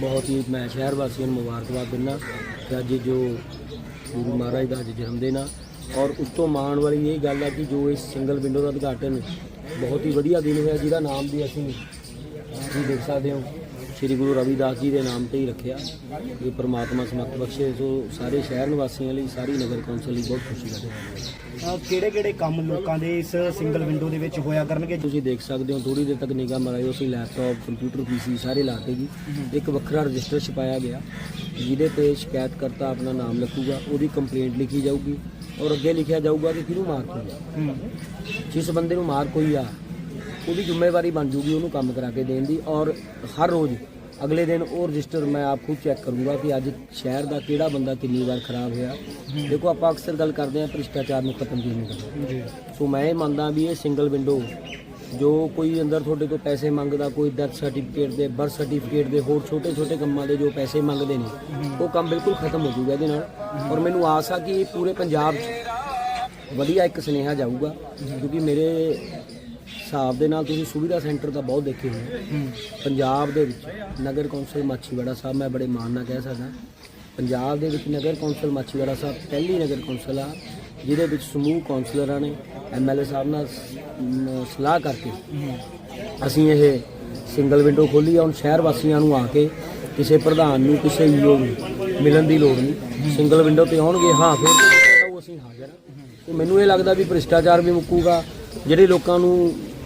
ਬਹੁਤ ਹੀ, ਮੈਂ ਸ਼ਹਿਰ ਵਾਸੀਆਂ ਨੂੰ ਮੁਬਾਰਕਬਾਦ ਦਿੰਦਾ ਕਿ ਅੱਜ ਜੋ ਗੁਰੂ ਮਹਾਰਾਜ ਦਾ ਅੱਜ ਜਨਮ ਦਿਨ ਆ। ਔਰ ਉਸ ਤੋਂ ਮਾਣ ਵਾਲੀ ਇਹ ਗੱਲ ਆ ਕਿ ਜੋ ਇਸ ਸਿੰਗਲ ਵਿੰਡੋ ਦਾ ਉਦਘਾਟਨ ਬਹੁਤ ਹੀ ਵਧੀਆ ਦਿਨ ਹੋਇਆ, ਜਿਹਦਾ ਨਾਮ ਵੀ ਅਸੀਂ ਤੁਸੀਂ ਦੇਖ ਸਕਦੇ ਹੋ। ਸ੍ਰੀ ਗੁਰੂ ਰਵਿਦਾਸ ਜੀ ਦੇ ਨਾਮ ਤੇ ਹੀ ਰੱਖਿਆ ਇਹ ਪ੍ਰਮਾਤਮਾ ਸਮੱਤ ਬਖਸ਼ੇ। ਸੋ ਸਾਰੇ ਸ਼ਹਿਰ ਨਿਵਾਸੀਆਂ ਲਈ ਸਾਰੀ ਨਗਰ ਕੌਂਸਲ ਲਈ ਬਹੁਤ ਖੁਸ਼ੀ ਦਾ ਦਿਨ ਹੈ। ਕਿਹੜੇ ਕਿਹੜੇ ਕੰਮ ਲੋਕਾਂ ਦੇ ਇਸ ਸਿੰਗਲ ਵਿੰਡੋ ਦੇ ਵਿੱਚ ਹੋਇਆ ਕਰਨਗੇ? ਤੁਸੀਂ ਦੇਖ ਸਕਦੇ ਹੋ ਥੋੜੀ ਦੇਰ ਤੱਕ ਨਿਗਾਹ ਮਰਾਇਓ ਅਸੀਂ ਲੈਪਟਾਪ ਕੰਪਿਊਟਰ ਪੀਸੀ ਸਾਰੇ ਲਾਤੇ ਜੀ। ਇੱਕ ਵੱਖਰਾ ਰਜਿਸਟਰ ਛਪਾਇਆ ਗਿਆ ਜਿਹਦੇ ਤੇ ਸ਼ਿਕਾਇਤਕਰਤਾ ਆਪਣਾ ਨਾਮ ਲਿਖੂਗਾ ਉਹਦੀ ਕੰਪਲੇਂਟ ਲਿਖੀ ਜਾਊਗੀ ਔਰ ਅੱਗੇ ਲਿਖਿਆ ਜਾਊਗਾ ਕਿ ਕਿਹਨੂੰ ਮਾਰ ਹੋਈ ਆ ਹੂੰ। ਜਿਸ ਬੰਦੇ ਨੂੰ ਮਾਰ ਕੋਈ ਆ ਉਹਦੀ ਜ਼ਿੰਮੇਵਾਰੀ ਬਣ ਜੂਗੀ ਉਹਨੂੰ ਕੰਮ ਕਰਾ ਕੇ ਦੇਣ ਦੀ ਔਰ ਹਰ ਰੋਜ਼ ਅਗਲੇ ਦਿਨ ਉਹ ਰਜਿਸਟਰ ਮੈਂ ਆਪ ਖੁਦ ਚੈੱਕ ਕਰੂੰਗਾ ਕਿ ਅੱਜ ਸ਼ਹਿਰ ਦਾ ਕਿਹੜਾ ਬੰਦਾ ਕਿੰਨੀ ਵਾਰ ਖਰਾਬ ਹੋਇਆ। ਦੇਖੋ ਆਪਾਂ ਅਕਸਰ ਗੱਲ ਕਰਦੇ ਹਾਂ ਭ੍ਰਿਸ਼ਟਾਚਾਰ ਨੂੰ ਖਤਮ ਕਰਨਾ ਜੀ। ਸੋ ਮੈਂ ਇਹ ਮੰਨਦਾ ਵੀ ਇਹ ਸਿੰਗਲ ਵਿੰਡੋ ਜੋ ਕੋਈ ਅੰਦਰ ਤੁਹਾਡੇ ਤੋਂ ਪੈਸੇ ਮੰਗਦਾ ਕੋਈ ਡੈਥ ਸਰਟੀਫਿਕੇਟ ਦੇ ਬਰਥ ਸਰਟੀਫਿਕੇਟ ਦੇ ਹੋਰ ਛੋਟੇ ਛੋਟੇ ਕੰਮਾਂ ਦੇ ਜੋ ਪੈਸੇ ਮੰਗਦੇ ਨੇ ਉਹ ਕੰਮ ਬਿਲਕੁਲ ਖਤਮ ਹੋ ਜਾਊਗਾ ਇਹਦੇ ਨਾਲ। ਔਰ ਮੈਨੂੰ ਆਸ ਆ ਕਿ ਪੂਰੇ ਪੰਜਾਬ 'ਚ ਵਧੀਆ ਇੱਕ ਸੁਨੇਹਾ ਜਾਊਗਾ ਕਿਉਂਕਿ ਮੇਰੇ ਹਿਸਾਬ ਦੇ ਨਾਲ ਤੁਸੀਂ ਸੁਵਿਧਾ ਸੈਂਟਰ ਤਾਂ ਬਹੁਤ ਦੇਖੇ ਹੋਣੇ। ਪੰਜਾਬ ਦੇ ਵਿੱਚ ਨਗਰ ਕੌਂਸਲ ਮਾਛੀਵਾੜਾ ਸਾਹਿਬ ਮੈਂ ਬੜੇ ਮਾਣ ਨਾਲ ਕਹਿ ਸਕਦਾ। ਪੰਜਾਬ ਦੇ ਵਿੱਚ ਨਗਰ ਕੌਂਸਲ ਮਾਛੀਵਾੜਾ ਸਾਹਿਬ ਪਹਿਲੀ ਨਗਰ ਕੌਂਸਲ ਆ ਜਿਹਦੇ ਵਿੱਚ ਸਮੂਹ ਕੌਂਸਲਰਾਂ ਨੇ ਐਮਐਲਏ ਸਾਹਿਬ ਨਾਲ ਸਲਾਹ ਕਰਕੇ ਅਸੀਂ ਇਹ ਸਿੰਗਲ ਵਿੰਡੋ ਖੋਲੀ ਆ। ਹੁਣ ਸ਼ਹਿਰ ਵਾਸੀਆਂ ਨੂੰ ਆ ਕੇ ਕਿਸੇ ਪ੍ਰਧਾਨ ਨੂੰ ਕਿਸੇ ਈਓ ਨੂੰ ਮਿਲਣ ਦੀ ਲੋੜ ਨਹੀਂ। ਸਿੰਗਲ ਵਿੰਡੋ ਤੇ ਆਉਣਗੇ ਹਾਂ ਫਿਰ ਉਹ ਅਸੀਂ ਹਾਜ਼ਰ ਹਾਂ। ਤੇ ਮੈਨੂੰ ਇਹ ਲੱਗਦਾ ਵੀ ਭ੍ਰਿਸ਼ਟਾਚਾਰ ਵੀ ਮੁੱਕੂਗਾ ਜਿਹੜੇ ਲੋਕਾਂ ਨੂੰ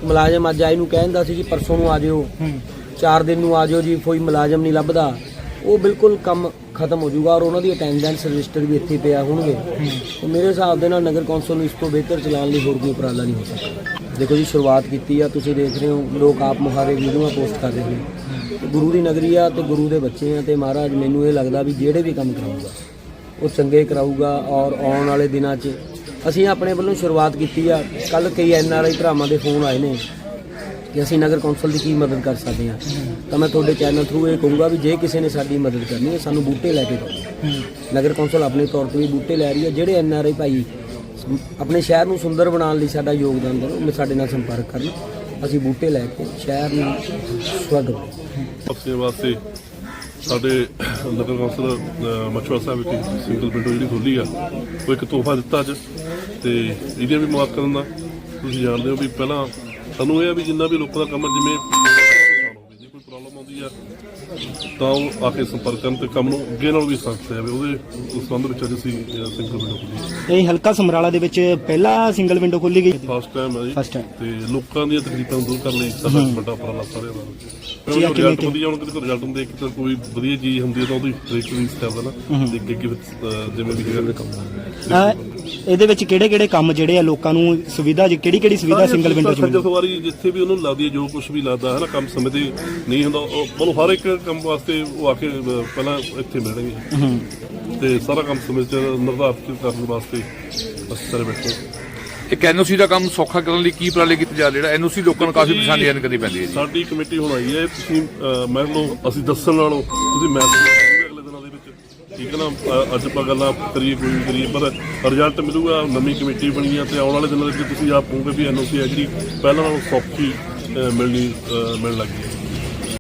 ਮੁਲਾਜ਼ਮ ਅੱਜ ਆਏ ਨੂੰ ਕਹਿੰਦਾ ਸੀ ਜੀ ਪਰਸੋਂ ਨੂੰ ਆ ਜਿਓ। ਚਾਰ ਦਿਨ ਨੂੰ ਆ ਜਿਓ ਜੀ ਕੋਈ ਮੁਲਾਜ਼ਮ ਨਹੀਂ ਲੱਭਦਾ। ਉਹ ਬਿਲਕੁਲ ਕੰਮ ਖਤਮ ਹੋ ਜਾਊਗਾ ਔਰ ਉਹਨਾਂ ਦੀ ਅਟੈਂਡੈਂਸ ਰਜਿਸਟਰ ਵੀ ਇੱਥੇ ਪਿਆ ਹੋਣਗੇ। ਤੇ ਮੇਰੇ ਹਿਸਾਬ ਦੇ ਨਾਲ ਨਗਰ ਕੌਂਸਲ ਨੂੰ ਇਸ ਤੋਂ ਬਿਹਤਰ ਚਲਾਉਣ ਲਈ ਹੋਰ ਕੋਈ ਉਪਰਾਲਾ ਨਹੀਂ ਹੋ ਸਕਦਾ। ਦੇਖੋ ਜੀ ਸ਼ੁਰੂਆਤ ਕੀਤੀ ਆ ਤੁਸੀਂ ਦੇਖ ਰਹੇ ਹੋ ਲੋਕ ਆਪ ਮੁਹਾਰੇ ਵੀਡੀਓਆਂ ਪੋਸਟ ਕਰ ਰਹੇ ਨੇ। ਗੁਰੂ ਦੀ ਨਗਰੀ ਆ ਤੇ ਗੁਰੂ ਦੇ ਬੱਚੇ ਆ ਤੇ ਮਹਾਰਾਜ ਮੈਨੂੰ ਇਹ ਲੱਗਦਾ ਵੀ ਜਿਹੜੇ ਵੀ ਕੰਮ ਕਰਾਊਗਾ ਉਹ ਚੰਗੇ ਕਰਾਊਗਾ ਔਰ ਆਉਣ ਵਾਲੇ ਦਿਨਾਂ 'ਚ ਅਸੀਂ ਆਪਣੇ ਵੱਲੋਂ ਸ਼ੁਰੂਆਤ ਕੀਤੀ ਆ। ਕੱਲ ਕਈ ਐਨ ਆਰ ਆਈ ਭਰਾਵਾਂ ਦੇ ਫੋਨ ਆਏ ਨੇ ਕਿ ਅਸੀਂ ਨਗਰ ਕੌਂਸਲ ਦੀ ਕੀ ਮਦਦ ਕਰ ਸਕਦੇ ਹਾਂ। ਤਾਂ ਮੈਂ ਤੁਹਾਡੇ ਚੈਨਲ ਥਰੂ ਇਹ ਕਹੂੰਗਾ ਵੀ ਜੇ ਕਿਸੇ ਨੇ ਸਾਡੀ ਮਦਦ ਕਰਨੀ ਹੈ, ਸਾਨੂੰ ਬੂਟੇ ਲੈ ਕੇ ਦਿਓ। ਨਗਰ ਕੌਂਸਲ ਆਪਣੇ ਤੌਰ ਤੇ ਵੀ ਬੂਟੇ ਲੈ ਰਹੀ ਹੈ। ਜਿਹੜੇ ਐਨ ਆਰ ਆਈ ਭਾਈ ਆਪਣੇ ਸ਼ਹਿਰ ਨੂੰ ਸੁੰਦਰ ਬਣਾਉਣ ਲਈ ਸਾਡਾ ਯੋਗਦਾਨ ਦੇਣ, ਉਹ ਸਾਡੇ ਨਾਲ ਸੰਪਰਕ ਕਰਨ। ਅਸੀਂ ਬੂਟੇ ਲੈ ਕੇ ਸ਼ਹਿਰ ਨੂੰ ਸਵਰਗ ਬਣਾਈਏ ਆਪਣੇ ਵਾਸਤੇ ਸਾਡੇ ਨਗਰ ਕੌਂਸਲ ਅ, ਸਾਹਿਬ ਵਿਖੇ ਸਿੰਗਲ ਵਿੰਡੋ ਜਿਹੜੀ ਖੋਲੀ ਆ ਉਹ ਇੱਕ ਤੋਹਫਾ ਦਿੱਤਾ ਅੱਜ ਤੇ ਇਹਦੀਆਂ ਵੀ ਮੁਆਫ ਕਰਨ ਦਾ। ਤੁਸੀਂ ਜਾਣਦੇ ਹੋ ਵੀ ਪਹਿਲਾਂ ਸਾਨੂੰ ਇਹ ਆ ਵੀ ਜਿੰਨਾ ਵੀ ਲੋਕਾਂ ਦਾ ਕੰਮ ਜਿਵੇਂ ਪ੍ਰੋਬਲਮ ਆਉਂਦੀ ਆ ਤਾਂ ਉਹ ਆ ਕੇ ਸੰਪਰਕ ਕਰਨ ਤੇ ਕੰਮ ਨੂੰ ਅੱਗੇ ਨਾਲ ਵੀ ਸੰਸਥਾ ਜਾਵੇ ਉਹਦੇ ਸੰਬੰਧ ਵਿੱਚ ਅੱਜ ਅਸੀਂ ਸਿੰਗਲ ਵਿੰਡੋ ਖੋਲੀ ਇਹ ਹਲਕਾ ਸਮਰਾਲਾ ਦੇ ਵਿੱਚ ਪਹਿਲਾ ਸਿੰਗਲ ਵਿੰਡੋ ਖੋਲੀ ਗਈ? ਫਸਟ ਟਾਈਮ ਹੈ ਜੀ। First time। ਤੇ ਲੋਕਾਂ ਦੀਆਂ ਤਕਲੀਫਾਂ ਦੂਰ ਕਰਨ ਲਈ ਸਾਡਾ ਵੱਡਾ ਉਪਰਾਲਾ ਸਾਰਿਆਂ ਦਾ। ਜੀ, ਆ ਕਿਵੇਂ- ਰਿਜ਼ਲਟ ਵਧੀਆ ਹੁਣ ਕਿਤੇ ਰਿਜ਼ਲਟ ਨੂੰ ਦੇਖ ਕੇ ਤਾਂ ਕੋਈ ਵਧੀਆ ਚੀਜ਼ ਹੁੰਦੀ ਹੈ ਤਾਂ ਉਹਦੀ ਹਰੇਕ ਰੀਸ ਕਰਦਾ ਨਾ। ਤੇ ਅੱਗੇ ਅੱਗੇ ਵਿੱਚ, ਅਹ, ਜਿਵੇਂ ਵੀ ਹੈਗਾ ਕੰਮ ਅਹ ਇਹਦੇ ਵਿੱਚ ਕਿਹੜੇ ਕਿਹੜੇ ਕੰਮ ਜਿਹੜੇ ਆ ਲੋਕਾਂ ਨੂੰ ਸੁਵਿਧਾ ਕਿਹੜੀ ਕਿਹੜੀ ਸੁਵਿਧਾ ਸਿੰਗਲ ਵਿੰਡੋ ਚ ਮਿਲਦੀ ਖਵਾਰੀ ਜਿੱਥੇ ਵੀ ਉਹਨੂੰ ਲੱਗਦੀ ਹੈ ਜੋ ਕੁਝ ਵੀ ਲੱਗਦਾ ਹੈ ਨਾ ਕੰਮ ਸਮੇਂ ਤੇ ਨਹੀਂ ਹੁੰਦਾ ਉਹ ਮਤਲਬ ਹਰ ਇੱਕ ਕੰਮ ਵਾਸਤੇ ਉਹ ਆ ਕੇ ਅਹ, ਪਹਿਲਾਂ ਇੱਥੇ ਮਿਲਣਗੇ ਤੇ ਸਾਰਾ ਕੰਮ ਸਮੇਂ ਤੇ ਨਿਰਧਾਰਿਤ ਕਰਨ ਵਾਸਤੇ ਅਸੀਂ ਸਾਰੇ ਬੈਠੇ ਹਾਂ। ਇੱਕ ਐਨਓਸੀ ਦਾ ਕੰਮ ਸੌਖਾ ਕਰਨ ਲਈ ਕੀ ਉਪਰਾਲੇ ਕੀਤੇ ਜਾ ਰਹੇ? ਜਿਹੜਾ ਐਨਓਸੀ ਲੋਕਾਂ ਨੂੰ ਕਾਫੀ ਪਰੇਸ਼ਾਨੀ ਕਰਨੀ ਪੈਂਦੀ ਹੈ ਜੀ। ਸਾਡੀ ਕਮੇਟੀ ਹੁਣ ਆਈ ਹੈ ਤੁਸੀਂ ਅਹ, ਅਸੀਂ ਦੱਸਣ ਨਾਲੋਂ ਤੁਸੀਂ ਮੈਸੇਜ ਠੀਕ ਹੈ ਨਾ ਅਹ, ਅੱਜ ਆਪਾਂ ਗੱਲਾਂ ਕਰੀਏ ਕੋਈ ਵੀ ਕਰੀਏ ਪਰ ਰਿਜ਼ਲਟ ਮਿਲੂਗਾ ਨਵੀਂ ਕਮੇਟੀ ਬਣੀ ਆ ਤੇ ਆਉਣ ਵਾਲੇ ਦਿਨਾਂ ਦੇ ਵਿੱਚ ਤੁਸੀਂ ਆਪ ਕਹੋਗੇ ਵੀ ਐਨਓਸੀ ਹੈ ਜਿਹੜੀ ਪਹਿਲਾਂ ਨਾਲੋਂ ਸੌਖੀ ਅਹ, ਮਿਲਣੀ ਅਹ, ਮਿਲਣ ਲੱਗੀ ਹੈ।